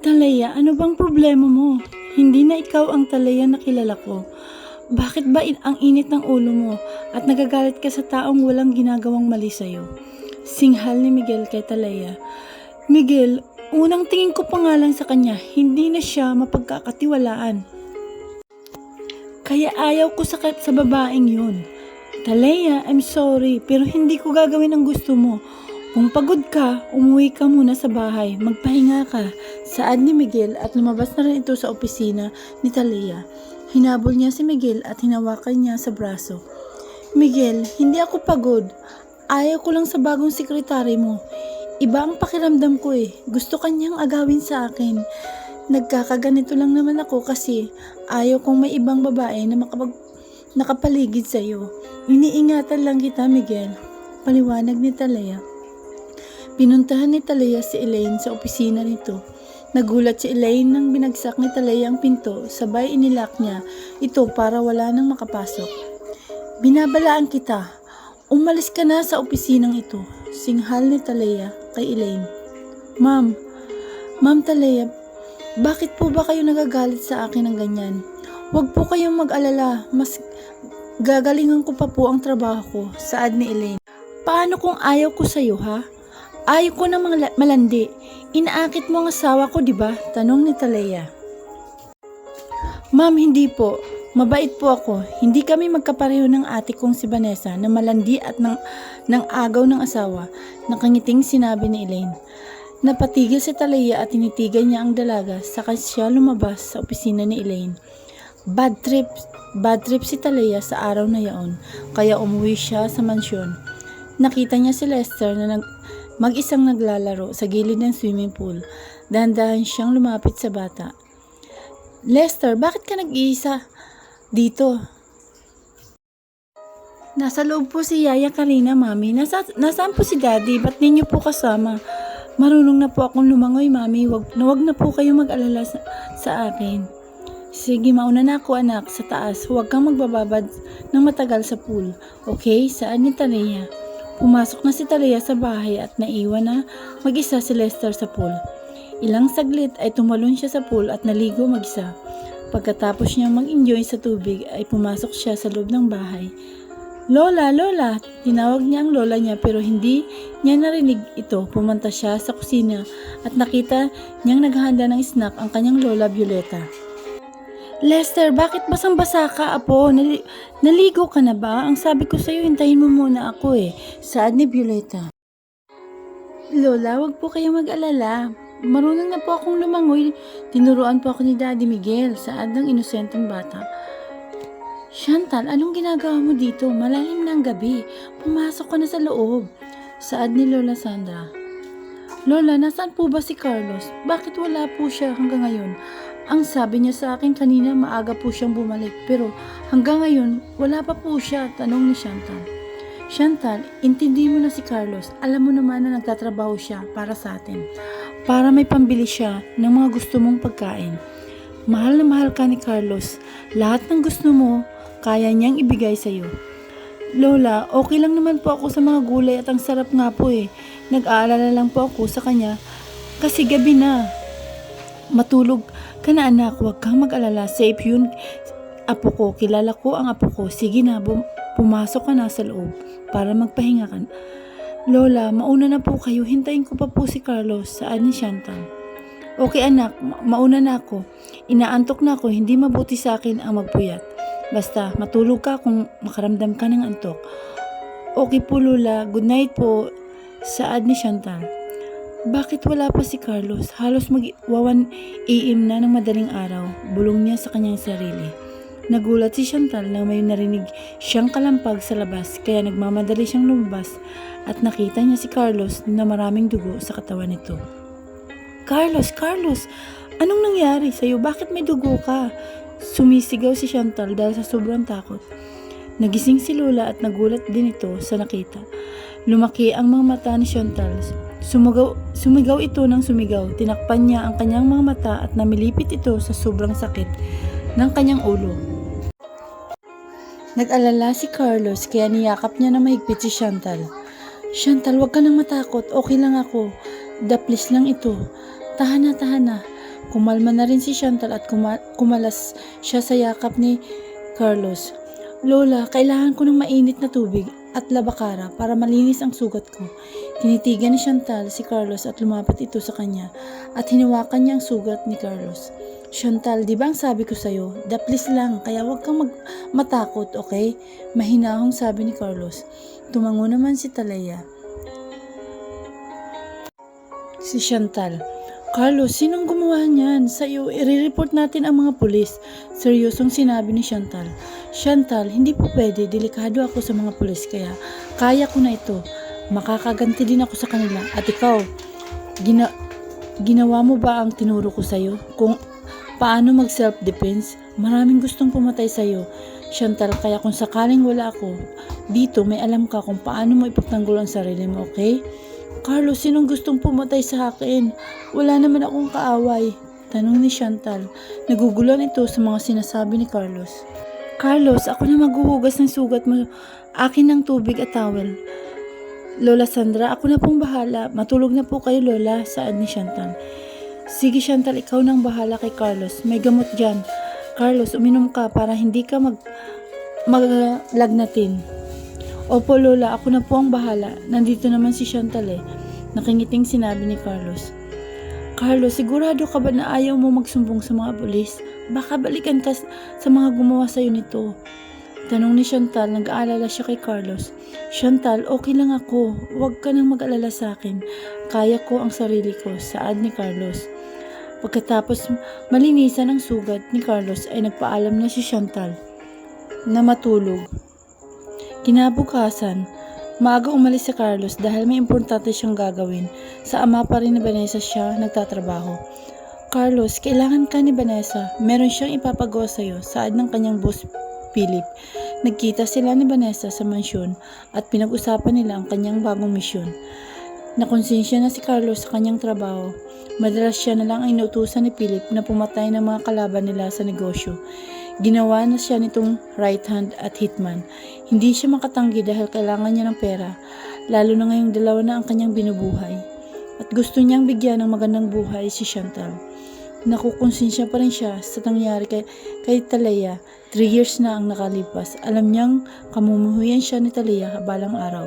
Talaya, ano bang problema mo? Hindi na ikaw ang Talaya na kilala ko. Bakit ba in- ang init ng ulo mo at nagagalit ka sa taong walang ginagawang mali sa'yo? Singhal ni Miguel kay Talaya. Miguel, unang tingin ko pa nga lang sa kanya, hindi na siya mapagkakatiwalaan. Kaya ayaw ko sa, sa babaeng yun. Talaya, I'm sorry, pero hindi ko gagawin ang gusto mo. Kung pagod ka, umuwi ka muna sa bahay, magpahinga ka. Saad ni Miguel at lumabas na rin ito sa opisina ni Talia. Hinabol niya si Miguel at hinawakan niya sa braso. Miguel, hindi ako pagod. Ayaw ko lang sa bagong sekretary mo. Iba ang pakiramdam ko eh. Gusto kanyang agawin sa akin. Nagkakaganito lang naman ako kasi ayaw kong may ibang babae na makapag nakapaligid sa iyo. Iniingatan lang kita, Miguel. Paliwanag ni Talaya. Pinuntahan ni Talaya si Elaine sa opisina nito. Nagulat si Elaine nang binagsak ni Talaya ang pinto, sabay inilak niya ito para wala nang makapasok. Binabalaan kita. Umalis ka na sa opisinang ito. Singhal ni Talaya kay Elaine. Ma'am, Ma'am Talaya, bakit po ba kayo nagagalit sa akin ng ganyan? Huwag po kayong mag-alala, mas gagalingan ko pa po ang trabaho ko, saad ni Elaine. Paano kung ayaw ko sa'yo ha? Ayaw ko na mga malandi. Inaakit mo ang asawa ko, di ba? Tanong ni Talaya. Ma'am, hindi po. Mabait po ako. Hindi kami magkapareho ng ate kong si Vanessa na malandi at ng, ng agaw ng asawa. Nakangiting sinabi ni Elaine. Napatigil si Talaya at tinitigan niya ang dalaga saka siya lumabas sa opisina ni Elaine. Bad trip, bad trip si Talaya sa araw na yaon, kaya umuwi siya sa mansyon. Nakita niya si Lester na nag, mag-isang naglalaro sa gilid ng swimming pool. Dahan-dahan siyang lumapit sa bata. Lester, bakit ka nag-iisa dito? Nasa loob po si Yaya Karina, Mami. Nasa, nasaan po si Daddy? Ba't ninyo po kasama? Marunong na po akong lumangoy, Mami. Wag, wag na po kayo mag-alala sa, sa akin. Sige, mauna na ako anak, sa taas. Huwag kang magbababad ng matagal sa pool. Okay? Saan ni Talea? Pumasok na si Talea sa bahay at naiwan na mag-isa si Lester sa pool. Ilang saglit ay tumalon siya sa pool at naligo mag-isa. Pagkatapos niyang mag-enjoy sa tubig ay pumasok siya sa loob ng bahay. Lola, Lola! Tinawag niya ang lola niya pero hindi niya narinig ito. Pumunta siya sa kusina at nakita niyang naghahanda ng snack ang kanyang lola Violeta. Lester, bakit basang-basa ka, apo? Nali- naligo ka na ba? Ang sabi ko sa'yo, hintayin mo muna ako eh. Saad ni Violeta. Lola, wag po kayo mag-alala. Marunong na po akong lumangoy. Tinuruan po ako ni Daddy Miguel, saad ng inosenteng bata. Chantal, anong ginagawa mo dito? Malalim na ang gabi. Pumasok ka na sa loob. Saad ni Lola Sandra. Lola, nasaan po ba si Carlos? Bakit wala po siya hanggang ngayon? Ang sabi niya sa akin kanina maaga po siyang bumalik pero hanggang ngayon wala pa po siya, tanong ni Chantal. Chantal, intindi mo na si Carlos. Alam mo naman na nagtatrabaho siya para sa atin. Para may pambili siya ng mga gusto mong pagkain. Mahal na mahal ka ni Carlos. Lahat ng gusto mo, kaya niyang ibigay sa iyo. Lola, okay lang naman po ako sa mga gulay at ang sarap nga po eh. Nag-aalala lang po ako sa kanya kasi gabi na. Matulog ka na anak, huwag kang mag-alala. Safe yun. Apo ko, kilala ko ang apo ko. Sige na, bum- pumasok ka na sa loob para magpahinga ka. Lola, mauna na po kayo. Hintayin ko pa po si Carlos. Saan ni Chantal? Okay anak, ma- mauna na ako. Inaantok na ako, hindi mabuti sa akin ang magpuyat. Basta, matulog ka kung makaramdam ka ng antok. Okay po Lola, good night po. Saad ni Chantal. Bakit wala pa si Carlos? Halos mag-wawan AM na ng madaling araw. Bulong niya sa kanyang sarili. Nagulat si Chantal na may narinig siyang kalampag sa labas kaya nagmamadali siyang lumabas at nakita niya si Carlos na maraming dugo sa katawan nito. Carlos, Carlos, anong nangyari sa'yo? Bakit may dugo ka? Sumisigaw si Chantal dahil sa sobrang takot. Nagising si Lola at nagulat din ito sa nakita. Lumaki ang mga mata ni Chantal. Sumigaw, sumigaw ito ng sumigaw. Tinakpan niya ang kanyang mga mata at namilipit ito sa sobrang sakit ng kanyang ulo. Nag-alala si Carlos kaya niyakap niya na mahigpit si Chantal. Chantal, wag ka nang matakot. Okay lang ako. Daplis lang ito. Tahan na, tahan na. Kumalma na rin si Chantal at kuma- kumalas siya sa yakap ni Carlos. Lola, kailangan ko ng mainit na tubig at labakara para malinis ang sugat ko. Tinitigan ni Chantal si Carlos at lumapit ito sa kanya at hinawakan niya ang sugat ni Carlos. Chantal, di ba ang sabi ko sa'yo, daplis lang, kaya huwag kang mag- matakot, okay? Mahinahong sabi ni Carlos. Tumango naman si Talaya. Si Chantal. Carlos, sinong gumawa niyan? Sa'yo, i-report natin ang mga pulis. Seryosong sinabi ni Chantal. Chantal, hindi po pwede. Delikado ako sa mga pulis, kaya kaya ko na ito. Makakaganti din ako sa kanila. At ikaw, gina ginawa mo ba ang tinuro ko sa'yo? Kung paano mag self-defense? Maraming gustong pumatay sa'yo. Chantal, kaya kung sakaling wala ako, dito may alam ka kung paano mo ipagtanggol ang sarili mo, okay? Carlos, sinong gustong pumatay sa akin? Wala naman akong kaaway. Tanong ni Chantal. Nagugulan ito sa mga sinasabi ni Carlos. Carlos, ako na maghuhugas ng sugat mo. Akin ng tubig at towel. Lola Sandra, ako na pong bahala. Matulog na po kayo, Lola, saad ni Chantal. Sige, Chantal, ikaw nang bahala kay Carlos. May gamot dyan. Carlos, uminom ka para hindi ka mag maglagnatin. Opo, Lola, ako na po ang bahala. Nandito naman si Chantal eh. Nakingiting sinabi ni Carlos. Carlos, sigurado ka ba na ayaw mo magsumbong sa mga pulis? Baka balikan ka sa mga gumawa sa'yo nito. Tanong ni Chantal, nag-aalala siya kay Carlos. Chantal, okay lang ako. Huwag ka nang mag-alala sa akin. Kaya ko ang sarili ko, saad ni Carlos. Pagkatapos malinisan ang sugat ni Carlos ay nagpaalam na si Chantal na matulog. Kinabukasan, maaga umalis si Carlos dahil may importante siyang gagawin. Sa ama pa rin ni Vanessa siya nagtatrabaho. Carlos, kailangan ka ni Vanessa. Meron siyang ipapagawa sa'yo, saad ng kanyang boss Philip. Nagkita sila ni Vanessa sa mansyon at pinag-usapan nila ang kanyang bagong misyon. Nakonsensya na si Carlos sa kanyang trabaho. Madalas siya na lang ang inutusan ni Philip na pumatay ng mga kalaban nila sa negosyo. Ginawa na siya nitong right hand at hitman. Hindi siya makatanggi dahil kailangan niya ng pera, lalo na ngayong dalawa na ang kanyang binubuhay. At gusto niyang bigyan ng magandang buhay si Chantal. Nakukonsensya pa rin siya sa nangyari kay, kay Talaya. Three years na ang nakalipas. Alam niyang kamumuhuyan siya ni Talaya balang araw.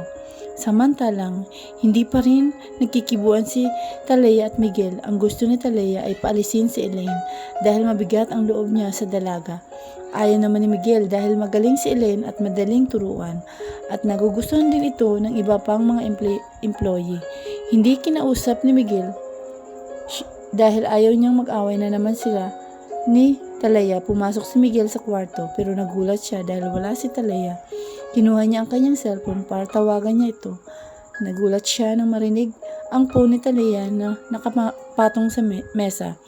Samantalang, hindi pa rin nagkikibuan si Talaya at Miguel. Ang gusto ni Talaya ay paalisin si Elaine dahil mabigat ang loob niya sa dalaga. Ayaw naman ni Miguel dahil magaling si Elaine at madaling turuan at nagugustuhan din ito ng iba pang mga employee. Hindi kinausap ni Miguel dahil ayaw niyang mag-away na naman sila ni Talaya. Pumasok si Miguel sa kwarto pero nagulat siya dahil wala si Talaya. Kinuha niya ang kanyang cellphone para tawagan niya ito. Nagulat siya nang marinig ang phone ni Talaya na nakapatong sa me- mesa.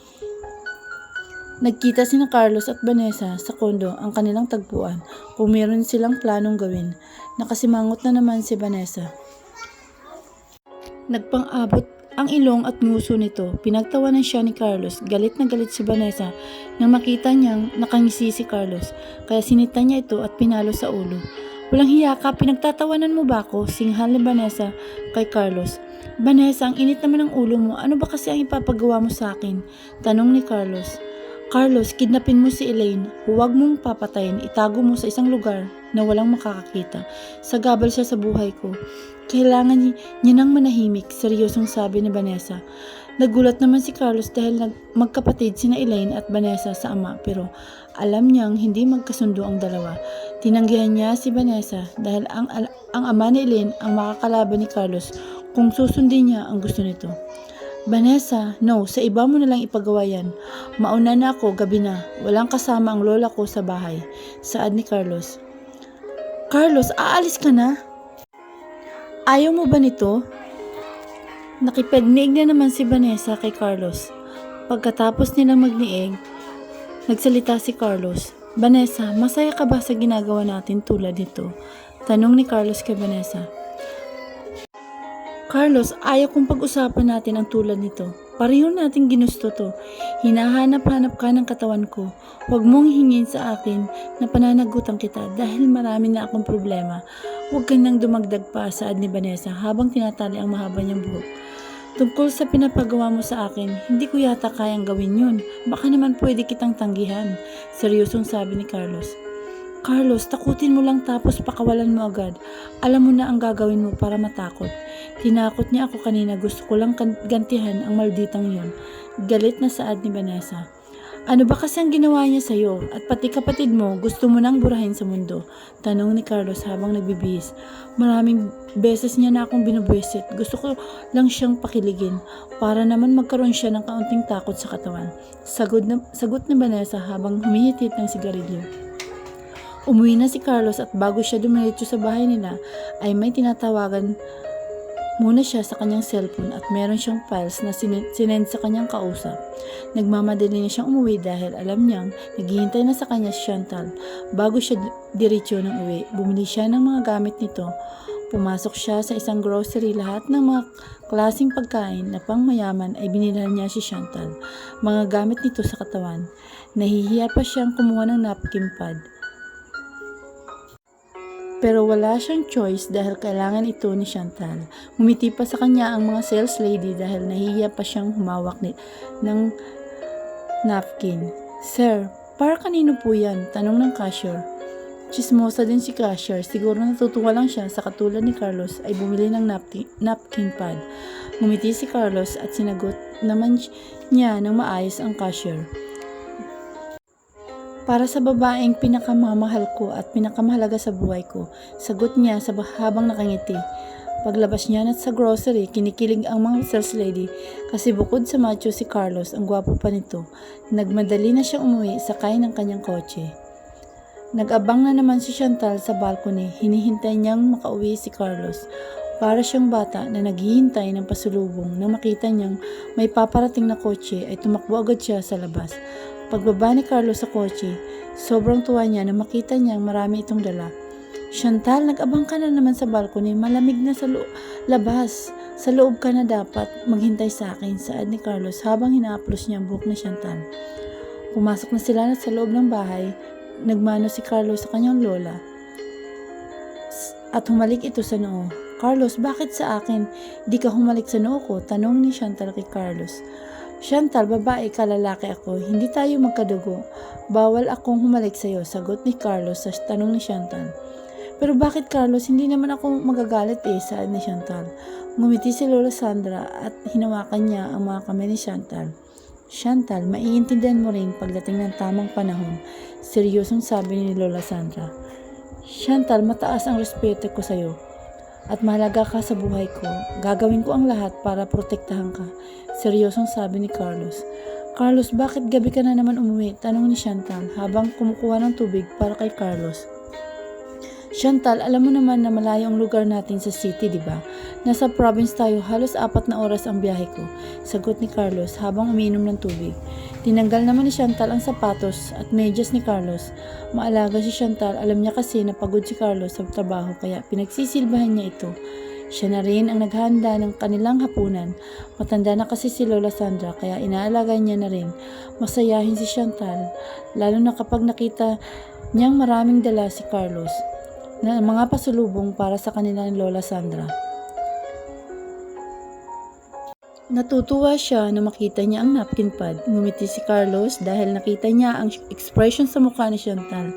Nagkita sina Carlos at Vanessa sa kondo ang kanilang tagpuan kung meron silang planong gawin. Nakasimangot na naman si Vanessa. Nagpang-abot ang ilong at nguso nito. Pinagtawanan siya ni Carlos. Galit na galit si Vanessa nang makita niyang nakangisi si Carlos. Kaya sinita niya ito at pinalo sa ulo. Walang hiya ka, pinagtatawanan mo ba ako? Singhal ni Vanessa kay Carlos. Vanessa, ang init naman ng ulo mo. Ano ba kasi ang ipapagawa mo sa akin? Tanong ni Carlos. Carlos, kidnapin mo si Elaine. Huwag mong papatayin. Itago mo sa isang lugar na walang makakakita. Sagabal siya sa buhay ko. Kailangan ni- niya nang manahimik, seryosong sabi ni Vanessa. Nagulat naman si Carlos dahil nag- magkapatid sina Elaine at Vanessa sa ama pero alam niyang hindi magkasundo ang dalawa. Tinanggihan niya si Vanessa dahil ang, ang ama ni Elaine ang makakalaban ni Carlos kung susundin niya ang gusto nito. Vanessa, no, sa iba mo na lang ipagawa yan. Mauna na ako, gabi na. Walang kasama ang lola ko sa bahay. Saad ni Carlos. Carlos, aalis ka na? Ayaw mo ba nito? Nakipagniig na naman si Vanessa kay Carlos. Pagkatapos nilang magniig, nagsalita si Carlos. Vanessa, masaya ka ba sa ginagawa natin tulad nito? Tanong ni Carlos kay Vanessa. Carlos, ayaw kong pag-usapan natin ang tulad nito. Pareho natin ginusto to. Hinahanap-hanap ka ng katawan ko. Huwag mong hingin sa akin na pananagutan kita dahil marami na akong problema. Huwag ka nang dumagdag pa, saad ni Vanessa habang tinatali ang mahaba niyang buhok. Tungkol sa pinapagawa mo sa akin, hindi ko yata kayang gawin yun. Baka naman pwede kitang tanggihan. Seryosong sabi ni Carlos. Carlos, takutin mo lang tapos pakawalan mo agad. Alam mo na ang gagawin mo para matakot. Tinakot niya ako kanina, gusto ko lang gantihan ang malditang yon. Galit na saad ni Vanessa. Ano ba kasi ang ginawa niya sa'yo? At pati kapatid mo, gusto mo nang burahin sa mundo? Tanong ni Carlos habang nagbibihis. Maraming beses niya na akong binubwisit. Gusto ko lang siyang pakiligin para naman magkaroon siya ng kaunting takot sa katawan. Sagot, na, sagot ni Vanessa habang humihitit ng sigarilyo. Umuwi na si Carlos at bago siya dumiretso sa bahay nila ay may tinatawagan muna siya sa kanyang cellphone at meron siyang files na sin- sinend sa kanyang kausap. Nagmamadali na siyang umuwi dahil alam niyang naghihintay na sa kanya si Chantal. Bago siya diretsyo ng uwi, bumili siya ng mga gamit nito. Pumasok siya sa isang grocery lahat ng mga klasing pagkain na pangmayaman ay binilhan niya si Chantal. Mga gamit nito sa katawan. Nahihiya pa siyang kumuha ng napkin pad. Pero wala siyang choice dahil kailangan ito ni Chantal. Ngumiti pa sa kanya ang mga sales lady dahil nahihiya pa siyang humawak ni, ng napkin. Sir, para kanino po yan? Tanong ng cashier. Chismosa din si cashier. Siguro natutuwa lang siya sa katulad ni Carlos ay bumili ng napkin, napkin pad. Ngumiti si Carlos at sinagot naman niya ng maayos ang cashier. Para sa babaeng pinakamamahal ko at pinakamahalaga sa buhay ko, sagot niya sa habang nakangiti. Paglabas niya at sa grocery, kinikilig ang mga sales lady kasi bukod sa macho si Carlos, ang gwapo pa nito. Nagmadali na siya umuwi sakay ng kanyang kotse. Nag-abang na naman si Chantal sa balcony, hinihintay niyang makauwi si Carlos. Para siyang bata na naghihintay ng pasulubong na makita niyang may paparating na kotse ay tumakbo agad siya sa labas. Pagbaba ni Carlos sa kotse, sobrang tuwa niya na makita niyang marami itong dala. Chantal, nag-abang ka na naman sa balcony, malamig na sa labas. Sa loob ka na dapat maghintay sa akin, saad ni Carlos habang hinaaplos niya ang buhok na Chantal. Pumasok na sila sa loob ng bahay, nagmano si Carlos sa kanyang lola at humalik ito sa noo. Carlos, bakit sa akin? Di ka humalik sa noo ko? Tanong ni Chantal kay Carlos. Chantal, babae ka, lalaki ako. Hindi tayo magkadugo. Bawal akong humalik sa'yo, sagot ni Carlos sa tanong ni Chantal. Pero bakit Carlos, hindi naman ako magagalit eh, saad ni Chantal. Ngumiti si Lola Sandra at hinawakan niya ang mga kamay ni Chantal. Chantal, maiintindihan mo rin pagdating ng tamang panahon. Seryosong sabi ni Lola Sandra. Chantal, mataas ang respeto ko sa'yo. At mahalaga ka sa buhay ko. Gagawin ko ang lahat para protektahan ka. Seryosong sabi ni Carlos. Carlos, bakit gabi ka na naman umuwi? Tanong ni Chantal habang kumukuha ng tubig para kay Carlos. Chantal, alam mo naman na malayo ang lugar natin sa city, di ba? Nasa province tayo, halos apat na oras ang biyahe ko. Sagot ni Carlos habang umiinom ng tubig. Tinanggal naman ni Chantal ang sapatos at medyas ni Carlos. Maalaga si Chantal, alam niya kasi na pagod si Carlos sa trabaho kaya pinagsisilbahan niya ito. Siya na rin ang naghahanda ng kanilang hapunan. Matanda na kasi si Lola Sandra kaya inaalaga niya na rin. Masayahin si Chantal, lalo na kapag nakita niyang maraming dala si Carlos na mga pasulubong para sa kanila ni Lola Sandra. Natutuwa siya na makita niya ang napkin pad. Ngumiti si Carlos dahil nakita niya ang expression sa mukha ni Chantal.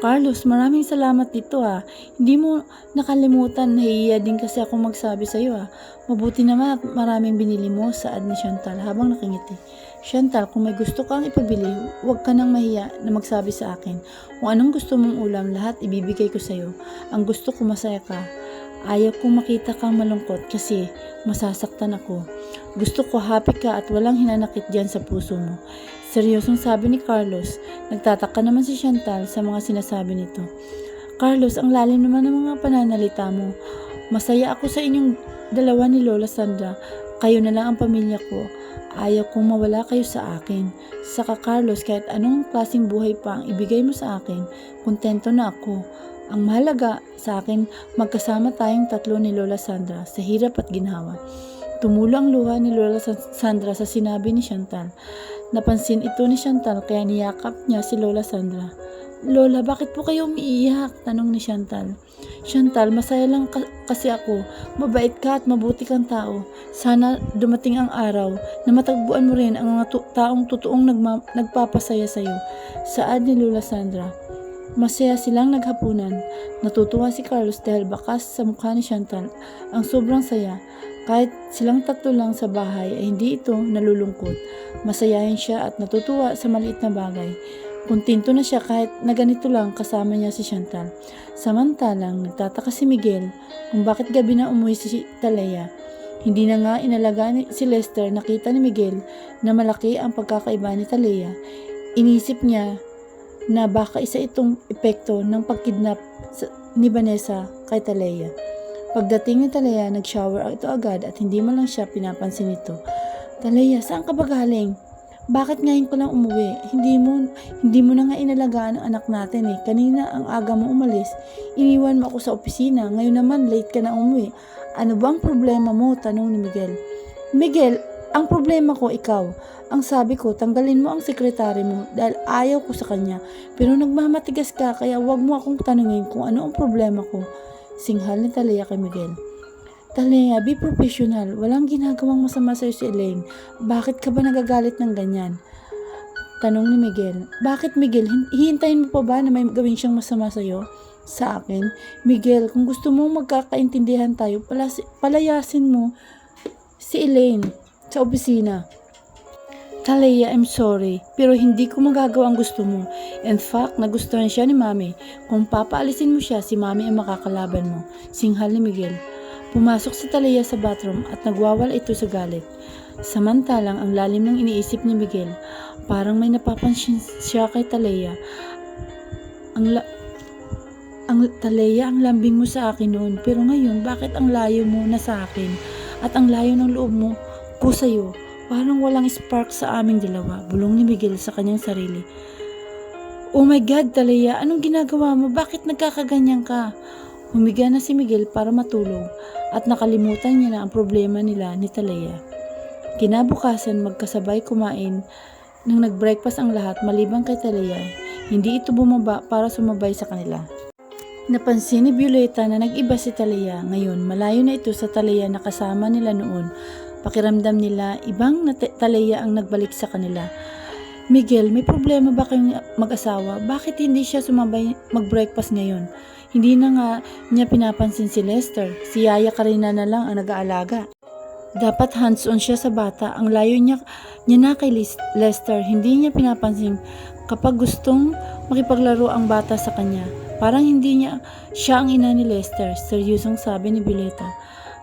Carlos, maraming salamat dito ha. Hindi mo nakalimutan, nahihiya din kasi ako magsabi sa iyo ha. Mabuti naman at maraming binili mo, saad ni Chantal habang nakingiti. Chantal, kung may gusto kang ipabili, huwag ka nang mahiya na magsabi sa akin. Kung anong gusto mong ulam, lahat ibibigay ko sa iyo. Ang gusto ko masaya ka. Ayaw kong makita kang malungkot kasi masasaktan ako. Gusto ko happy ka at walang hinanakit dyan sa puso mo. Seryosong sabi ni Carlos. Nagtataka naman si Chantal sa mga sinasabi nito. Carlos, ang lalim naman ng mga pananalita mo. Masaya ako sa inyong dalawa ni Lola Sandra. Kayo na lang ang pamilya ko. Ayaw kong mawala kayo sa akin. Saka Carlos, kahit anong klaseng buhay pa ang ibigay mo sa akin, kontento na ako. Ang mahalaga sa akin, magkasama tayong tatlo ni Lola Sandra sa hirap at ginhawa. Tumulo ang luha ni Lola Sa- Sandra sa sinabi ni Chantal. Napansin ito ni Chantal kaya niyakap niya si Lola Sandra. Lola, bakit po kayo umiiyak? Tanong ni Chantal. Chantal, masaya lang ka- kasi ako. Mabait ka at mabuti kang tao. Sana dumating ang araw na matagbuan mo rin ang mga tu- taong totoong nagma- nagpapasaya sa'yo. Saad ni Lola Sandra. Masaya silang naghapunan. Natutuwa si Carlos dahil bakas sa mukha ni Chantal ang sobrang saya. Kahit silang tatlo lang sa bahay ay hindi ito nalulungkot. Masayahin siya at natutuwa sa maliit na bagay. Kontento na siya kahit na ganito lang kasama niya si Chantal. Samantalang nagtataka si Miguel kung bakit gabi na umuwi si Talaya. Hindi na nga inalaga ni si Lester nakita ni Miguel na malaki ang pagkakaiba ni Talaya. Inisip niya na baka isa itong epekto ng pagkidnap ni Vanessa kay Talaya. Pagdating ni Talaya, nag-shower ito agad at hindi man lang siya pinapansin ito. Talaya, saan ka ba galing? Bakit ngayon ko lang umuwi? Hindi mo, hindi mo na nga inalagaan ang anak natin eh. Kanina ang aga mo umalis. Iniwan mo ako sa opisina. Ngayon naman late ka na umuwi. Ano ba ang problema mo? Tanong ni Miguel. Miguel, ang problema ko ikaw. Ang sabi ko, tanggalin mo ang sekretary mo dahil ayaw ko sa kanya. Pero nagmamatigas ka kaya wag mo akong tanungin kung ano ang problema ko. Singhal ni Talia kay Miguel. Talia, be professional. Walang ginagawang masama sa'yo si Elaine. Bakit ka ba nagagalit ng ganyan? Tanong ni Miguel. Bakit Miguel? Hin- Hihintayin mo pa ba na may gawin siyang masama sa'yo? Sa akin? Miguel, kung gusto mong magkakaintindihan tayo, palas- palayasin mo si Elaine sa opisina. Talia, I'm sorry, pero hindi ko magagawa ang gusto mo. In fact, nagustuhan siya ni Mami. Kung papaalisin mo siya, si Mami ang makakalaban mo. Singhal ni Miguel. Pumasok si Talia sa bathroom at nagwawala ito sa galit. Samantalang ang lalim ng iniisip ni Miguel, parang may napapansin siya kay Talia. Ang la- ang Talia, ang lambing mo sa akin noon, pero ngayon, bakit ang layo mo na sa akin? At ang layo ng loob mo ko sa'yo? Parang walang spark sa aming dalawa, bulong ni Miguel sa kanyang sarili. Oh my God, Talia, anong ginagawa mo? Bakit nagkakaganyan ka? Humiga na si Miguel para matulog at nakalimutan niya na ang problema nila ni Talia. Kinabukasan magkasabay kumain nang nag-breakfast ang lahat maliban kay Talia. Hindi ito bumaba para sumabay sa kanila. Napansin ni Violeta na nag-iba si Talia. Ngayon, malayo na ito sa Talia na kasama nila noon. Pakiramdam nila, ibang na Talia ang nagbalik sa kanila. Miguel, may problema ba kayong mag-asawa? Bakit hindi siya sumabay mag-breakfast ngayon? Hindi na nga niya pinapansin si Lester. Si Yaya Karina na lang ang nag-aalaga. Dapat hands-on siya sa bata. Ang layo niya, niya na kay Lester. Hindi niya pinapansin kapag gustong makipaglaro ang bata sa kanya. Parang hindi niya siya ang ina ni Lester. Seryosong sabi ni Violeta.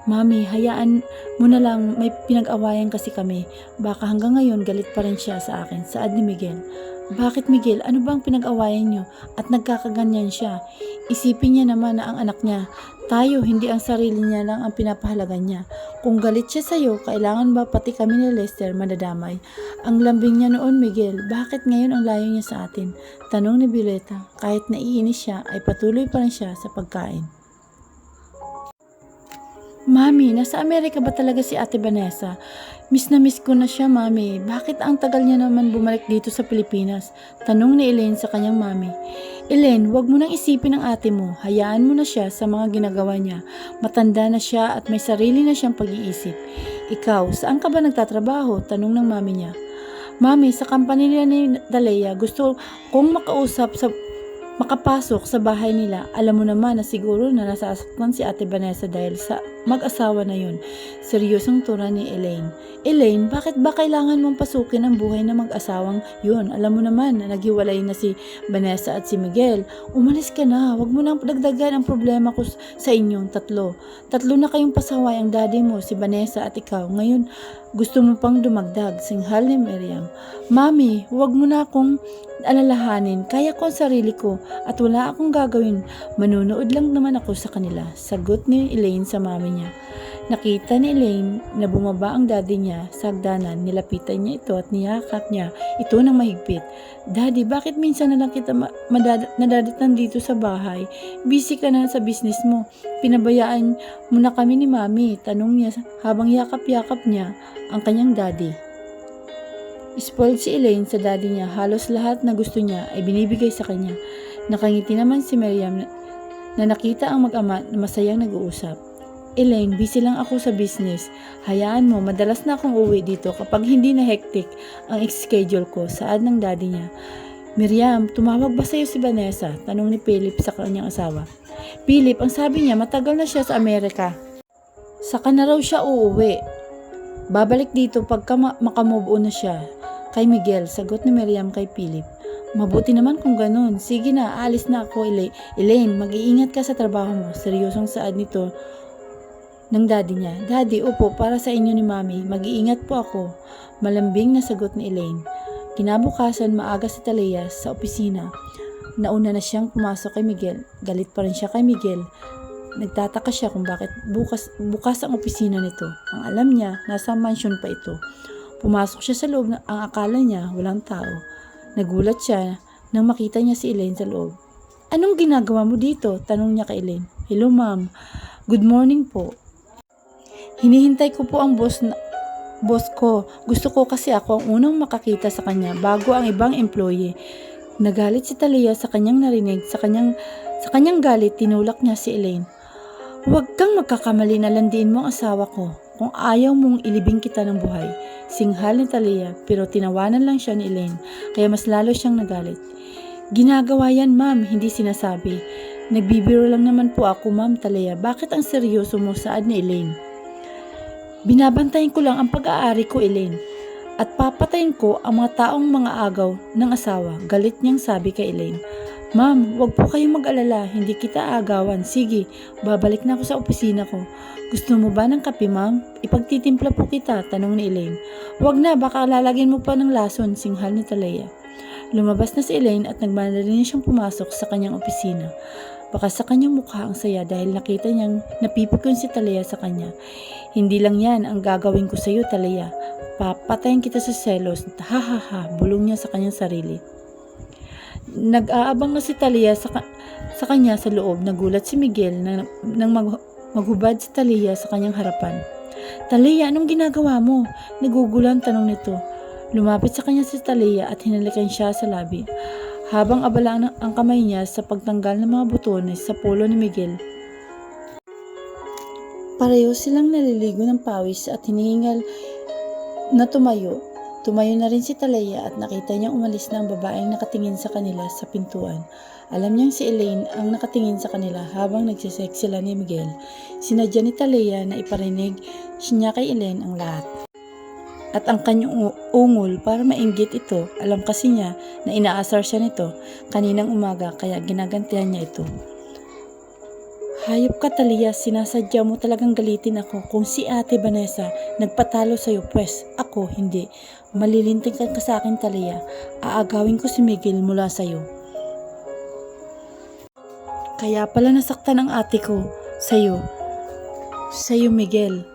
Mami, hayaan mo na lang may pinag-awayan kasi kami. Baka hanggang ngayon galit pa rin siya sa akin. Saad ni Miguel. Bakit Miguel? Ano bang pinag-awayan niyo? At nagkakaganyan siya. Isipin niya naman na ang anak niya. Tayo, hindi ang sarili niya lang ang pinapahalagan niya. Kung galit siya sa'yo, kailangan ba pati kami ni Lester madadamay? Ang lambing niya noon, Miguel, bakit ngayon ang layo niya sa atin? Tanong ni Violeta. Kahit naiinis siya, ay patuloy pa rin siya sa pagkain. Mami, nasa Amerika ba talaga si Ate Vanessa? Miss na miss ko na siya, Mami. Bakit ang tagal niya naman bumalik dito sa Pilipinas? Tanong ni Elaine sa kanyang Mami. Elaine, wag mo nang isipin ang ate mo. Hayaan mo na siya sa mga ginagawa niya. Matanda na siya at may sarili na siyang pag-iisip. Ikaw, saan ka ba nagtatrabaho? Tanong ng Mami niya. Mami, sa company nila ni Dalea, gusto kong makausap sa makapasok sa bahay nila. Alam mo naman na siguro na nasasaktan si Ate Vanessa dahil sa mag-asawa na yun. Seryosong tura ni Elaine. Elaine, bakit ba kailangan mong pasukin ang buhay ng mag-asawang yun? Alam mo naman na naghiwalay na si Vanessa at si Miguel. Umalis ka na. Huwag mo nang dagdagan ang problema ko sa inyong tatlo. Tatlo na kayong pasaway ang daddy mo, si Vanessa at ikaw. Ngayon, gusto mo pang dumagdag. Singhal ni Miriam. Mami, huwag mo na akong alalahanin. Kaya ko ang sarili ko at wala akong gagawin. Manunood lang naman ako sa kanila. Sagot ni Elaine sa mami niya. Nakita ni Elaine na bumaba ang daddy niya sa hagdanan. Nilapitan niya ito at niyakap niya ito ng mahigpit. Daddy, bakit minsan na lang kita ma- nadadatan dito sa bahay? Busy ka na sa business mo. Pinabayaan mo na kami ni mami. Tanong niya habang yakap-yakap niya ang kanyang daddy. Spoiled si Elaine sa daddy niya. Halos lahat na gusto niya ay binibigay sa kanya. Nakangiti naman si Miriam na nakita ang mag-ama na masayang nag-uusap. Elaine, busy lang ako sa business. Hayaan mo, madalas na akong uwi dito kapag hindi na hectic ang schedule ko, saad ng daddy niya. Miriam, tumawag ba sa'yo si Vanessa? Tanong ni Philip sa kanyang asawa. Philip, ang sabi niya, matagal na siya sa Amerika. Saka na raw siya uuwi. Babalik dito pagka ma- makamove on na siya. Kay Miguel, sagot ni Miriam kay Philip. Mabuti naman kung ganun. Sige na, alis na ako, Ela- Elaine. Mag-iingat ka sa trabaho mo. Seryosong saad nito ng daddy niya. Daddy, upo, para sa inyo ni Mami. Mag-iingat po ako. Malambing na sagot ni Elaine. Kinabukasan, maaga si Talia sa opisina. Nauna na siyang pumasok kay Miguel. Galit pa rin siya kay Miguel. Nagtataka siya kung bakit bukas, bukas ang opisina nito. Ang alam niya, nasa mansion pa ito. Pumasok siya sa loob na ang akala niya walang tao. Nagulat siya nang makita niya si Elaine sa loob. Anong ginagawa mo dito? Tanong niya kay Elaine. Hello ma'am. Good morning po. Hinihintay ko po ang boss na, boss ko. Gusto ko kasi ako ang unang makakita sa kanya bago ang ibang employee. Nagalit si Talia sa kanyang narinig, sa kanyang sa kanyang galit tinulak niya si Elaine. Huwag kang magkakamali na landiin mo ang asawa ko kung ayaw mong ilibing kita ng buhay. Singhal ni Talia pero tinawanan lang siya ni Elaine kaya mas lalo siyang nagalit. Ginagawa yan ma'am, hindi sinasabi. Nagbibiro lang naman po ako ma'am Talia. Bakit ang seryoso mo saad ni Elaine? Binabantayan ko lang ang pag-aari ko Elaine. At papatayin ko ang mga taong mga agaw ng asawa. Galit niyang sabi kay Elaine. Ma'am, wag po kayong mag-alala, hindi kita agawan. Sige, babalik na ako sa opisina ko. Gusto mo ba ng kape, ma'am? Ipagtitimpla po kita, tanong ni Elaine. Wag na, baka lalagyan mo pa ng lason, singhal ni Talaya. Lumabas na si Elaine at nagmadali na siyang pumasok sa kanyang opisina. Baka sa kanyang mukha ang saya dahil nakita niyang napipikon si Talaya sa kanya. Hindi lang yan ang gagawin ko sa iyo, Talaya. Papatayin kita sa selos. Ha ha ha, bulong niya sa kanyang sarili. Nag-aabang na si Talia sa, ka- sa kanya sa loob. Nagulat si Miguel na, nang mag- maghubad si Talia sa kanyang harapan. Talia, anong ginagawa mo? Nagugulan tanong nito. Lumapit sa kanya si Talia at hinalikan siya sa labi. Habang abala ang, kamay niya sa pagtanggal ng mga butones sa polo ni Miguel. Pareho silang naliligo ng pawis at hinihingal na tumayo Tumayo na rin si Talaya at nakita niyang umalis na ang babaeng nakatingin sa kanila sa pintuan. Alam niyang si Elaine ang nakatingin sa kanila habang nagsisex sila ni Miguel. Sinadya ni Talaya na iparinig niya kay Elaine ang lahat. At ang kanyang ungol para mainggit ito, alam kasi niya na inaasar siya nito kaninang umaga kaya ginagantihan niya ito. Hayop ka Talia, sinasadya mo talagang galitin ako kung si ate Vanessa nagpatalo sa'yo pwes ako hindi. Malilinting ka sa akin Talia, aagawin ko si Miguel mula sa'yo. Kaya pala nasaktan ang ate ko sa'yo. Sa'yo Miguel.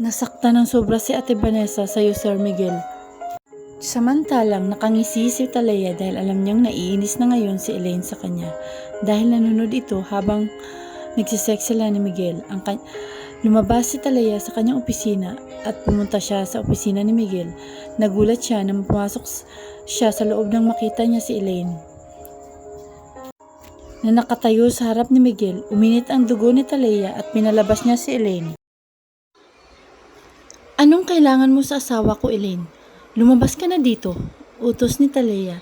Nasaktan ng sobra si ate Vanessa sa'yo Sir Miguel. Samantalang nakangisi si Talaya dahil alam niyang naiinis na ngayon si Elaine sa kanya dahil nanonood ito habang nagsisex sila ni Miguel. Ang kan- Lumabas si Talaya sa kanyang opisina at pumunta siya sa opisina ni Miguel. Nagulat siya nang pumasok siya sa loob nang makita niya si Elaine. Na nakatayo sa harap ni Miguel, uminit ang dugo ni Talaya at pinalabas niya si Elaine. Anong kailangan mo sa asawa ko, Elaine? Lumabas ka na dito, utos ni Talea.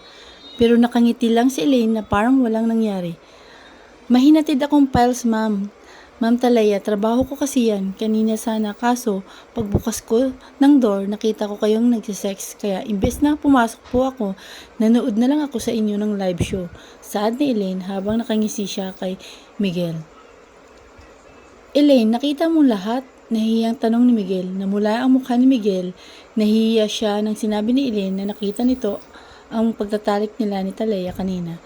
Pero nakangiti lang si Elaine na parang walang nangyari. Mahinatid akong files, ma'am. Ma'am Talaya, trabaho ko kasi yan. Kanina sana, kaso pagbukas ko ng door, nakita ko kayong nagsisex. Kaya imbes na pumasok po ako, nanood na lang ako sa inyo ng live show. Saad ni Elaine habang nakangisi siya kay Miguel. Elaine, nakita mo lahat? Nahihiyang tanong ni Miguel. Namula ang mukha ni Miguel. Nahihiya siya nang sinabi ni Elaine na nakita nito ang pagtatalik nila ni Talaya kanina.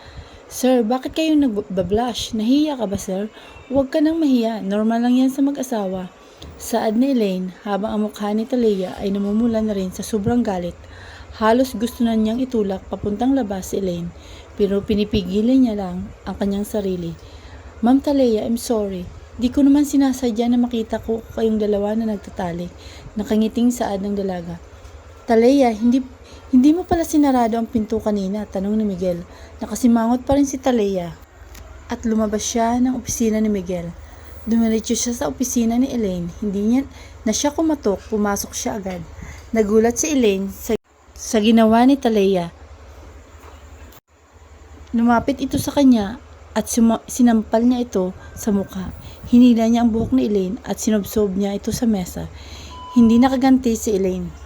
Sir, bakit kayo nagbablush? Nahiya ka ba, sir? Huwag ka nang mahiya. Normal lang yan sa mag-asawa. Saad ni Elaine, habang ang mukha ni Talaya ay namumula na rin sa sobrang galit. Halos gusto na niyang itulak papuntang labas si Elaine, pero pinipigilan niya lang ang kanyang sarili. Ma'am Talaya, I'm sorry. Di ko naman sinasadya na makita ko kayong dalawa na nagtatalik. Nakangiting saad ng dalaga. Talaya, hindi hindi mo pala sinarado ang pinto kanina, tanong ni Miguel. Nakasimangot pa rin si Talaya. At lumabas siya ng opisina ni Miguel. Dumiretso siya sa opisina ni Elaine. Hindi niya na siya kumatok, pumasok siya agad. Nagulat si Elaine sa, sa ginawa ni Talaya. Lumapit ito sa kanya at sinampal niya ito sa mukha. Hinila niya ang buhok ni Elaine at sinobsob niya ito sa mesa. Hindi nakaganti si Elaine.